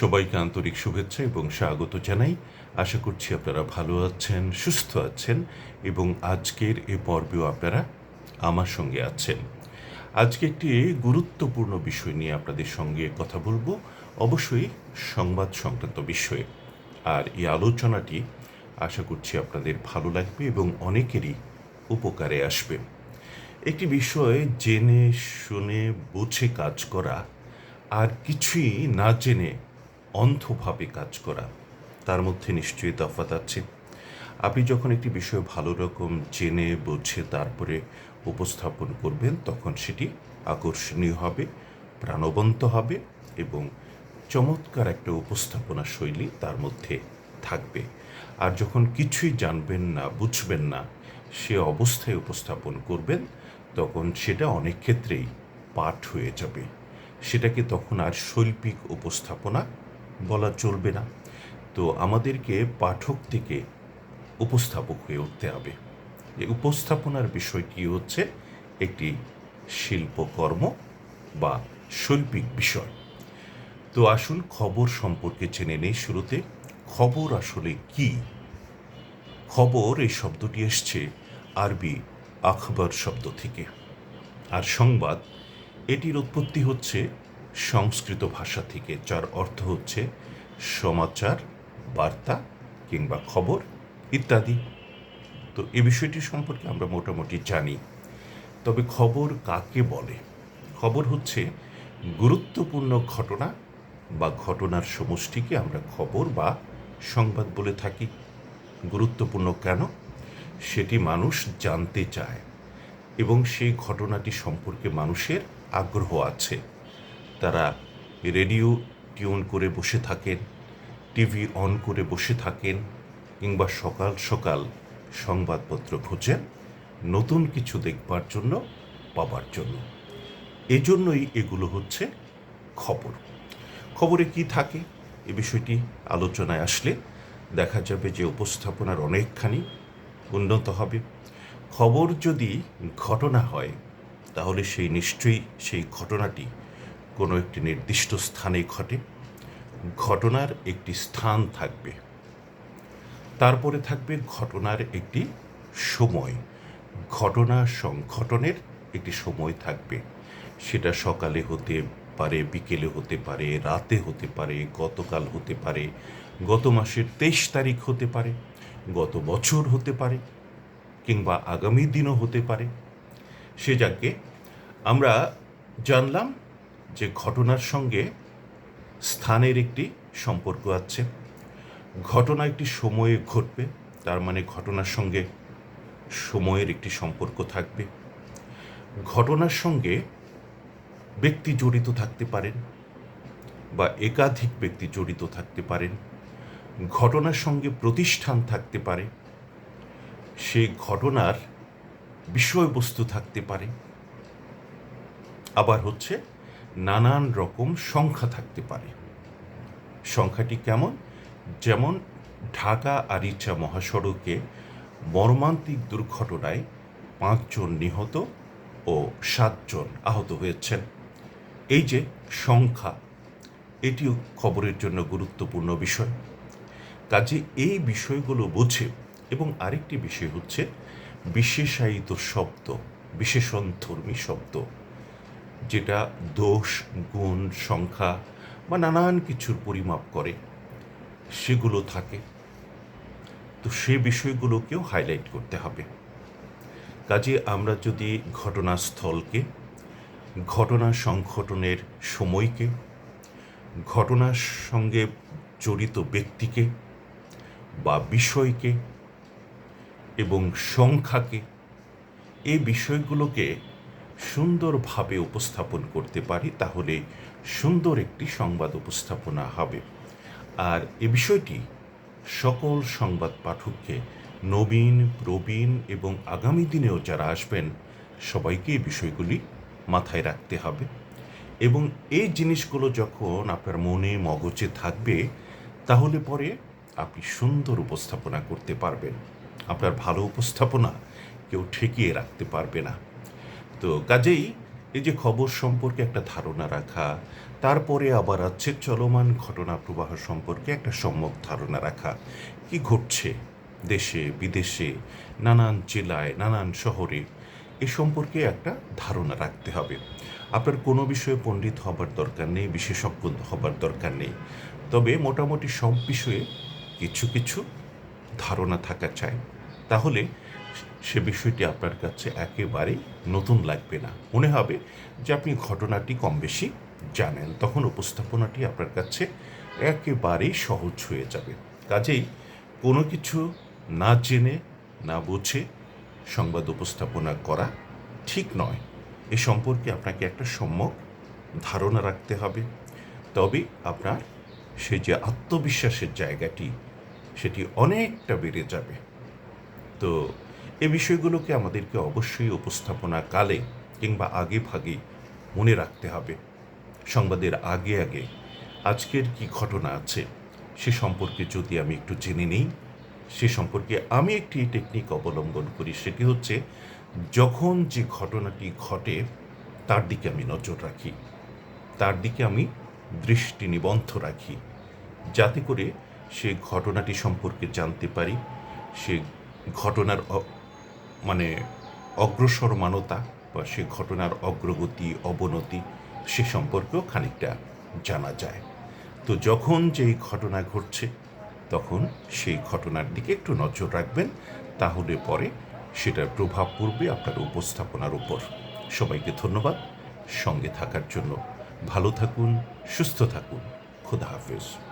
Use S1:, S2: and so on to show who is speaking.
S1: সবাইকে আন্তরিক শুভেচ্ছা এবং স্বাগত জানাই। আশা করছি আপনারা ভালো আছেন, সুস্থ আছেন এবং আজকের এ পর্বেও আপনারা আমার সঙ্গে আছেন। আজকে একটি গুরুত্বপূর্ণ বিষয় নিয়ে আপনাদের সঙ্গে কথা বলব, অবশ্যই সংবাদ সংক্রান্ত বিষয়ে। আর এই আলোচনাটি আশা করছি আপনাদের ভালো লাগবে এবং অনেকেরই উপকারে আসবে। একটি বিষয় জেনে, শুনে, বুঝে কাজ করা আর কিছুই না জেনে অন্ধভাবে কাজ করা, তার মধ্যে নিশ্চয়ই তফাৎ আছে। আপনি যখন একটি বিষয় ভালো রকম জেনে, বুঝে, তারপরে উপস্থাপন করবেন, তখন সেটি আকর্ষণীয় হবে, প্রাণবন্ত হবে এবং চমৎকার একটা উপস্থাপনা শৈলী তার মধ্যে থাকবে। আর যখন কিছুই জানবেন না, বুঝবেন না, সে অবস্থায় উপস্থাপন করবেন, তখন সেটা অনেক ক্ষেত্রেই পাঠ হয়ে যাবে। সেটাকে তখন আর শৈল্পিক উপস্থাপনা বলা চলবে না। তো আমাদেরকে পাঠক থেকে উপস্থাপক হয়ে উঠতে হবে। এই উপস্থাপনার বিষয়টি হচ্ছে? একটি শিল্পকর্ম বা শৈল্পিক বিষয়। তো আসুন খবর সম্পর্কে জেনে নেই শুরুতে। খবর আসলে কি? খবর এই শব্দটি এসছে আরবি আখবর শব্দ থেকে। আর সংবাদ, এটির উৎপত্তি হচ্ছে সংস্কৃত ভাষা থেকে, যার অর্থ হচ্ছে সমাচার, বার্তা কিংবা খবর ইত্যাদি। তো এ বিষয়টি সম্পর্কে আমরা মোটামুটি জানি। তবে খবর কাকে বলে? খবর হচ্ছে গুরুত্বপূর্ণ ঘটনা বা ঘটনার সমষ্টিকে আমরা খবর বা সংবাদ বলে থাকি। গুরুত্বপূর্ণ কেন? সেটি মানুষ জানতে চায় এবং সেই ঘটনাটি সম্পর্কে মানুষের আগ্রহ আছে। তারা রেডিও টিউন করে বসে থাকেন, টিভি অন করে বসে থাকেন, কিংবা সকাল সকাল সংবাদপত্র খোঁজেন নতুন কিছু দেখবার জন্য, পাবার জন্য। এজন্যই এগুলো হচ্ছে খবর। খবরে কি থাকে? এ বিষয়টি আলোচনায় আসলে দেখা যাবে যে উপস্থাপনার অনেকখানি উন্নত হবে। খবর যদি ঘটনা হয়, তাহলে সেই নিশ্চয়ই সেই ঘটনাটি কোনো একটি নির্দিষ্ট স্থানে ঘটে, ঘটনার একটি স্থান থাকবে। তারপরে থাকবে ঘটনার একটি সময়। ঘটনা সংঘটনের একটি সময় থাকবে। সেটা সকালে হতে পারে, বিকেলে হতে পারে, রাতে হতে পারে, গতকাল হতে পারে, গত মাসের তেইশ তারিখ হতে পারে, গত বছর হতে পারে, কিংবা আগামী দিনও হতে পারে। সে যাকে আমরা জানলাম যে ঘটনার সঙ্গে স্থানের একটি সম্পর্ক আছে। ঘটনা একটি সময়ে ঘটবে, তার মানে ঘটনার সঙ্গে সময়ের একটি সম্পর্ক থাকবে। ঘটনার সঙ্গে ব্যক্তি জড়িত থাকতে পারেন বা একাধিক ব্যক্তি জড়িত থাকতে পারেন। ঘটনার সঙ্গে প্রতিষ্ঠান থাকতে পারে। সেই ঘটনার বিষয়বস্তু থাকতে পারে। আবার হচ্ছে নানান রকম সংখ্যা থাকতে পারে। সংখ্যাটি কেমন? যেমন ঢাকা আরিচা মহাসড়কে মর্মান্তিক দুর্ঘটনায় পাঁচজন নিহত ও সাতজন আহত হয়েছেন। এই যে সংখ্যা, এটিও খবরের জন্য গুরুত্বপূর্ণ বিষয়। কাজে এই বিষয়গুলো বোঝে এবং আরেকটি বিষয় হচ্ছে বিশেষায়িত শব্দ, বিশেষণধর্মী শব্দ। যেটা দোষ, গুণ, সংখ্যা বা নানান কিছুর পরিমাপ করে, সেগুলো থাকে। তো সে বিষয়গুলোকেও হাইলাইট করতে হবে। কাজে আমরা যদি ঘটনাস্থলকে, ঘটনা সংঘটনের সময়কে, ঘটনার সঙ্গে জড়িত ব্যক্তিকে বা বিষয়কে এবং সংখ্যাকে এই বিষয়গুলোকে সুন্দরভাবে উপস্থাপন করতে পারি, তাহলে সুন্দর একটি সংবাদ উপস্থাপনা হবে। আর এ বিষয়টি সকল সংবাদ পাঠককে, নবীন, প্রবীণ এবং আগামী দিনেও যারা আসবেন, সবাইকে এই বিষয়গুলি মাথায় রাখতে হবে। এবং এই জিনিসগুলো যখন আপনার মনে মগজে থাকবে, তাহলে পরে আপনি সুন্দর উপস্থাপনা করতে পারবেন। আপনার ভালো উপস্থাপনা কেউ ঠেকিয়ে রাখতে পারবে না। তো কাজেই এই যে খবর সম্পর্কে একটা ধারণা রাখা, তারপরে আবার আছে চলমান ঘটনা প্রবাহ সম্পর্কে একটা সম্যক ধারণা রাখা। কি ঘটছে দেশে, বিদেশে, নানান জেলায়, নানান শহরে, এ সম্পর্কে একটা ধারণা রাখতে হবে। আপনার কোনো বিষয়ে পণ্ডিত হবার দরকার নেই, বিশেষজ্ঞ হবার দরকার নেই। তবে মোটামুটি সব বিষয়ে কিছু কিছু ধারণা থাকা চাই। তাহলে সে বিষয়টি আপনার কাছে একেবারেই নতুন লাগবে না। মনে হবে যে আপনি ঘটনাটি কম বেশি জানেন, তখন উপস্থাপনাটি আপনার কাছে একেবারেই সহজ হয়ে যাবে। কাজেই কোনো কিছু না জেনে, না বুঝে সংবাদ উপস্থাপনা করা ঠিক নয়। এ সম্পর্কে আপনাকে একটা সম্যক ধারণা রাখতে হবে। তবে আপনার সে যে আত্মবিশ্বাসের জায়গাটি, সেটি অনেকটা বেড়ে যাবে। তো এ বিষয়গুলোকে আমাদেরকে অবশ্যই উপস্থাপনা কালে কিংবা আগে ভাগে মনে রাখতে হবে। সংবাদের আগে আগে আজকের কি ঘটনা আছে সে সম্পর্কে যদি আমি একটু জেনে নিই, সে সম্পর্কে আমি একটি টেকনিক অবলম্বন করি, সেটি হচ্ছে যখন যে ঘটনাটি ঘটে, তার দিকে আমি নজর রাখি। তার দিকে আমি দৃষ্টি নিবন্ধ রাখি, যাতে করে সে ঘটনাটি সম্পর্কে জানতে পারি, সে ঘটনার অ- অগ্রসর মানতা বা সে ঘটনার অগ্রগতি, অবনতি, সে সম্পর্কেও খানিকটা জানা যায়। তো যখন যেই ঘটনা ঘটছে, তখন সেই ঘটনার দিকে একটু নজর রাখবেন, তাহলে পরে সেটার প্রভাব পড়বে আপনার উপস্থাপনার উপর। সবাইকে ধন্যবাদ। সঙ্গে থাকার জন্য ভালো থাকুন, সুস্থ থাকুন। খুদা হাফেজ।